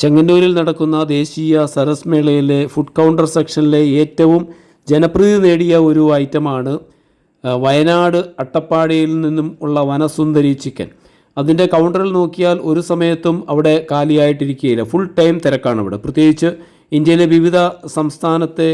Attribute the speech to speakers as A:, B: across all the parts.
A: ചെങ്ങന്നൂരിൽ നടക്കുന്ന ദേശീയ സരസ് മേളയിലെ ഫുഡ് കൗണ്ടർ സെക്ഷനിലെ ഏറ്റവും ജനപ്രീതി നേടിയ ഒരു ഐറ്റമാണ് വയനാട് അട്ടപ്പാടിയിൽ നിന്നും ഉള്ള വനസുന്ദരി ചിക്കൻ അതിന്റെ കൗണ്ടറിൽ നോക്കിയാൽ ഒരു സമയത്തും അവിടെ കാലിയായിട്ടിരിക്കുകയില്ല. ഫുൾ ടൈം തിരക്കാണ് ഇവിടെ. പ്രത്യേകിച്ച് ഇന്ത്യയിലെ വിവിധ സംസ്ഥാനത്തെ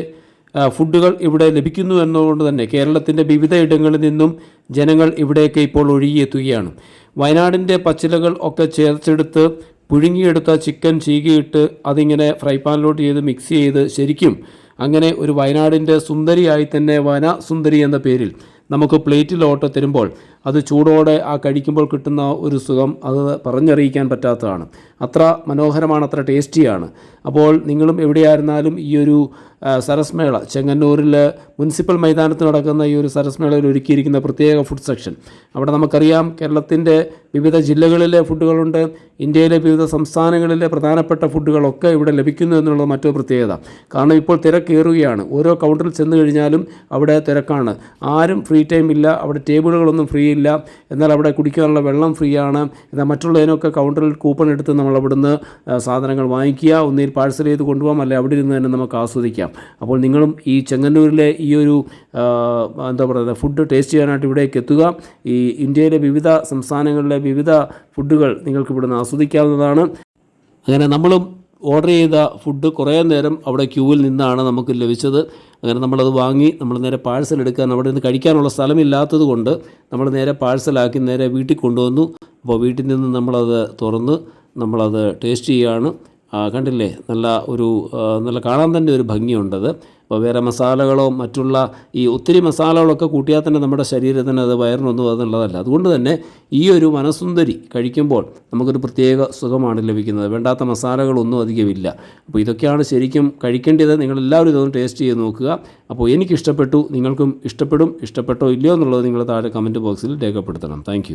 A: ഫുഡുകൾ ഇവിടെ ലഭിക്കുന്നു എന്നതുകൊണ്ട് തന്നെ കേരളത്തിന്റെ വിവിധ ഇടങ്ങളിൽ നിന്നും ജനങ്ങൾ ഇവിടേക്ക് ഇപ്പോൾ ഒഴുകിയെത്തുകയാണ്. വയനാടിന്റെ പച്ചിലകൾ ഒക്കെ ചേർത്തെടുത്ത് പുഴുങ്ങിയെടുത്ത ചിക്കൻ ചീകിയിട്ട് അതിങ്ങനെ ഫ്രൈ പാനിലോട്ട് ചെയ്ത് മിക്സ് ചെയ്ത് ശരിക്കും അങ്ങനെ ഒരു വയനാടിന്റെ സുന്ദരിയായി തന്നെ വന സുന്ദരി എന്ന പേരിൽ നമുക്ക് പ്ലേറ്റിലോട്ട് തരുമ്പോൾ അത് ചൂടോടെ ആ കഴിക്കുമ്പോൾ കിട്ടുന്ന ഒരു സുഖം അത് പറഞ്ഞറിയിക്കാൻ പറ്റാത്തതാണ്. അത്ര മനോഹരമാണ് അത്ര ടേസ്റ്റിയാണ്. അപ്പോൾ നിങ്ങളും എവിടെയായിരുന്നാലും ഈ ഒരു സരസ്മേള ചെങ്ങന്നൂരിൽ മുനിസിപ്പൽ മൈതാനത്ത് നടക്കുന്ന ഈ ഒരു സരസ്മേളയിൽ ഒരുക്കിയിരിക്കുന്ന പ്രത്യേക ഫുഡ് സെക്ഷൻ. അവിടെ നമുക്കറിയാം കേരളത്തിന്റെ വിവിധ ജില്ലകളിലെ ഫുഡുകളുണ്ട്. ഇന്ത്യയിലെ വിവിധ സംസ്ഥാനങ്ങളിലെ പ്രധാനപ്പെട്ട ഫുഡുകളൊക്കെ ഇവിടെ ലഭിക്കുന്നു എന്നുള്ളത് മറ്റൊരു പ്രത്യേകത. കാരണം ഇപ്പോൾ തിരക്കേറുകയാണ് ഓരോ കൗണ്ടറിൽ ചെന്ന് കഴിഞ്ഞാലും അവിടെ തിരക്കാണ്. ആരും ഫ്രീ ടൈം ഇല്ല. അവിടെ ടേബിളുകളൊന്നും ഫ്രീ ഇല്ല. എന്നാൽ അവിടെ കുടിക്കാനുള്ള വെള്ളം ഫ്രീ ആണ് എന്നാൽ മറ്റുള്ളതിനൊക്കെ കൗണ്ടറിൽ കൂപ്പൺ എടുത്ത് നമ്മൾ അവിടുന്ന് സാധനങ്ങൾ വാങ്ങിക്കുക. ഒന്നിൽ പാഴ്സൽ ചെയ്ത് കൊണ്ടുപോകാം. അല്ലെ അവിടെ ഇരുന്ന് തന്നെ നമുക്ക് ആസ്വദിക്കാം. അപ്പോൾ നിങ്ങളും ഈ ചെങ്ങന്നൂരിലെ ഈ ഒരു എന്താ പറയുക ഫുഡ് ടേസ്റ്റ് ചെയ്യാനായിട്ട് ഇവിടേക്ക് എത്തുക. ഈ ഇന്ത്യയിലെ വിവിധ സംസ്ഥാനങ്ങളിലെ വിവിധ ഫുഡുകൾ നിങ്ങൾക്ക് ഇവിടുന്ന് ആസ്വദിക്കാവുന്നതാണ്. അങ്ങനെ നമ്മളും ഓർഡർ ചെയ്ത ഫുഡ് കുറേ നേരം അവിടെ ക്യൂവിൽ നിന്നാണ് നമുക്ക് ലഭിച്ചത്. അങ്ങനെ നമ്മളത് വാങ്ങി നമ്മൾ നേരെ പാഴ്സൽ എടുക്കാൻ അവിടെ നിന്ന് കഴിക്കാനുള്ള സ്ഥലമില്ലാത്തത് കൊണ്ട് നമ്മൾ നേരെ പാഴ്സലാക്കി നേരെ വീട്ടിൽ കൊണ്ടുവന്നു. അപ്പോൾ വീട്ടിൽ നിന്ന് നമ്മളത് തുറന്ന് നമ്മളത് ടേസ്റ്റ് ചെയ്യുകയാണ്. കണ്ടില്ലേ? നല്ല ഒരു നല്ല കാണാൻ തന്നെ ഒരു ഭംഗിയുണ്ടത് അപ്പോൾ വേറെ മസാലകളോ മറ്റുള്ള ഈ ഒത്തിരി മസാലകളൊക്കെ കൂട്ടിയാൽ തന്നെ നമ്മുടെ ശരീരത്തിന് അത് വയറിനൊന്നും അതെന്നുള്ളതല്ല അതുകൊണ്ട് തന്നെ ഈ ഒരു മനസുന്ദരി കഴിക്കുമ്പോൾ നമുക്കൊരു പ്രത്യേക സുഖമാണ് ലഭിക്കുന്നത്. വേണ്ടാത്ത മസാലകളൊന്നും അധികമില്ല. അപ്പോൾ ഇതൊക്കെയാണ് ശരിക്കും കഴിക്കേണ്ടത്. നിങ്ങളെല്ലാവരും ഇതൊന്ന് ടേസ്റ്റ് ചെയ്ത് നോക്കുക. അപ്പോൾ എനിക്ക് ഇഷ്ടപ്പെട്ടു നിങ്ങൾക്കും ഇഷ്ടപ്പെടും. ഇഷ്ടപ്പെട്ടോ ഇല്ലയോ എന്നുള്ളത് നിങ്ങൾ താഴെ കമന്റ് ബോക്സിൽ രേഖപ്പെടുത്തണം. താങ്ക്